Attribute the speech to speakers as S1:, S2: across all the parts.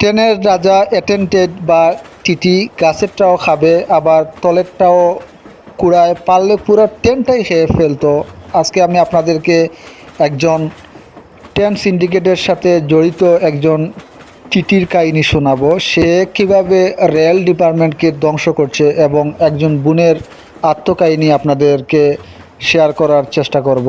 S1: ট্রেনের রাজা অ্যাটেন্টেড বা টিটি গাছেরটাও খাবে, আবার তলেরটাও কুড়ায় পারলে পুরো ট্রেনটাই খেয়ে ফেলতো। আজকে আমি আপনাদেরকে একজন ট্রেন সিন্ডিকেটের সাথে জড়িত একজন টিটির কাহিনী শোনাবো। সে কীভাবে রেল ডিপার্টমেন্টকে ধ্বংস করছে এবং একজন বোনের আত্মকাহিনী আপনাদেরকে শেয়ার করার চেষ্টা করব।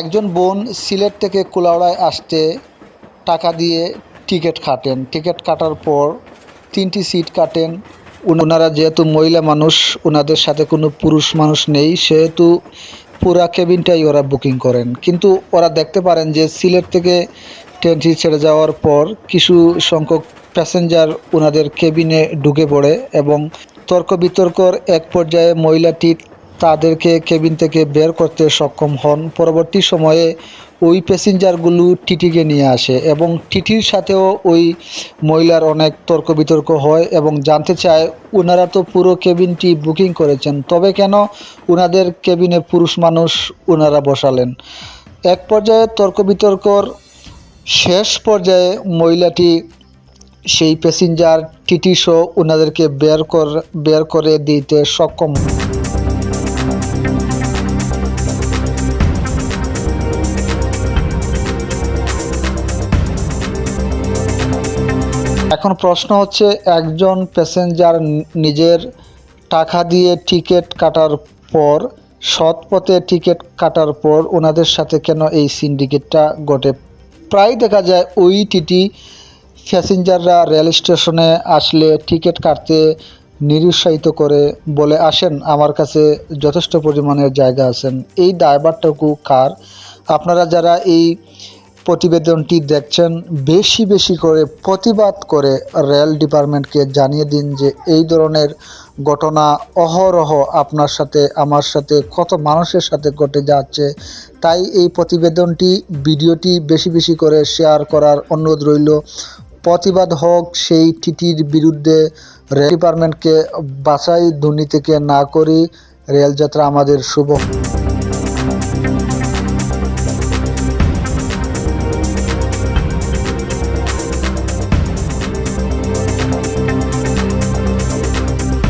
S1: একজন বোন সিলেট থেকে কুলাউড়ায় আসতে টাকা দিয়ে টিকিট কাটেন। টিকিট কাটার পর তিনটি সিট কাটেন। ওনারা যেহেতু মহিলা মানুষ, ওনাদের সাথে কোনো পুরুষ মানুষ নেই, সেহেতু পুরা কেবিনটাই ওরা বুকিং করেন। কিন্তু ওরা দেখতে পারেন যে সিলেট থেকে ট্রেনটি ছেড়ে যাওয়ার পর কিছু সংখ্যক প্যাসেঞ্জার ওনাদের কেবিনে ঢুকে পড়ে এবং তর্ক বিতর্কর এক পর্যায়ে মহিলাটি তাদেরকে কেবিন থেকে বের করতে সক্ষম হন। পরবর্তী সময়ে ওই প্যাসেঞ্জারগুলো টিটিকে নিয়ে আসে এবং টিটির সাথেও ওই মহিলার অনেক তর্ক বিতর্ক হয় এবং জানতে চায় ওনারা তো পুরো কেবিনটি বুকিং করেছেন, তবে কেন ওনাদের কেবিনে পুরুষ মানুষ ওনারা বসালেন? এক পর্যায়ে তর্ক বিতর্কর শেষ পর্যায়ে মহিলাটি সেই প্যাসেঞ্জার টিটি শো ওনাদেরকে বের কর, বের করে দিতে সক্ষম এখন প্রশ্ন হচ্ছে, একজন প্যাসেঞ্জার নিজের টাকা দিয়ে টিকিট কাটার পর, সৎ পথে টিকিট কাটার পর ওনাদের সাথে কেন এই সিন্ডিকেটটা ঘটে? প্রায় দেখা যায় ওই টিটি প্যাসেঞ্জাররা রেল স্টেশনে আসলে টিকিট কাটতে নিরুৎসাহিত করে বলে, আসেন, আমার কাছে যথেষ্ট পরিমাণের জায়গা আছেন। এই দায়ভারটুকু কার? আপনারা যারা এই প্রতিবেদনটি দেখছেন, বেশি বেশি করে প্রতিবাদ করে রেল ডিপার্টমেন্টকে জানিয়ে দিন যে এই ধরনের ঘটনা অহরহ আপনার সাথে, আমার সাথে, কত মানুষের সাথে ঘটে যাচ্ছে। তাই এই প্রতিবেদনটি, ভিডিওটি বেশি বেশি করে শেয়ার করার অনুরোধ রইল। প্রতিবাদ হোক সেই টিটির বিরুদ্ধে রেল ডিপার্টমেন্টকে বাছাই দুর্নীতিকে না করি। রেলযাত্রা আমাদের শুভ।